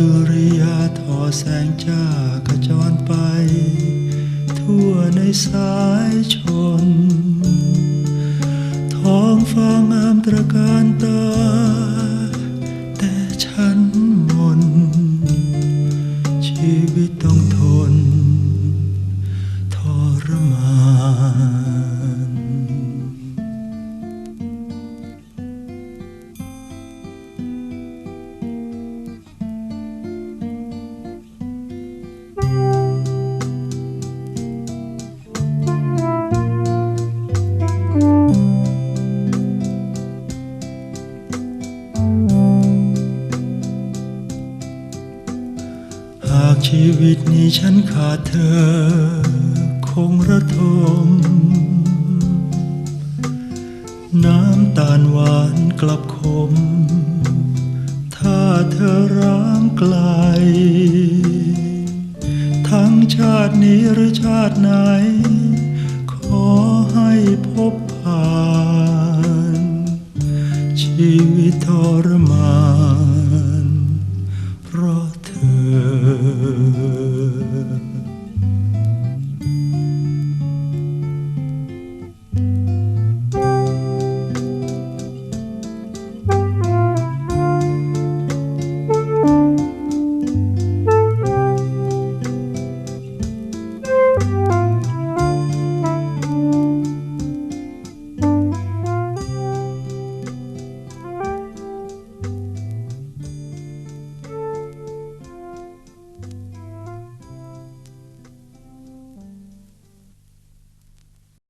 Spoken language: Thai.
สุริยาทอแสงจ้ากระจรไป ทั่วในสายชน ท้องฟ้างามตระการตา แต่ฉันมน ชีวิตต้องทน ชีวิตนี้ฉันขาดเธอ คงระทม น้ำตาลหวานกลับขม ถ้าเธอร้างไกล ทั้งชาตินี้หรือชาติไหน ขอให้พบผ่าน ชีวิตทรมาน good.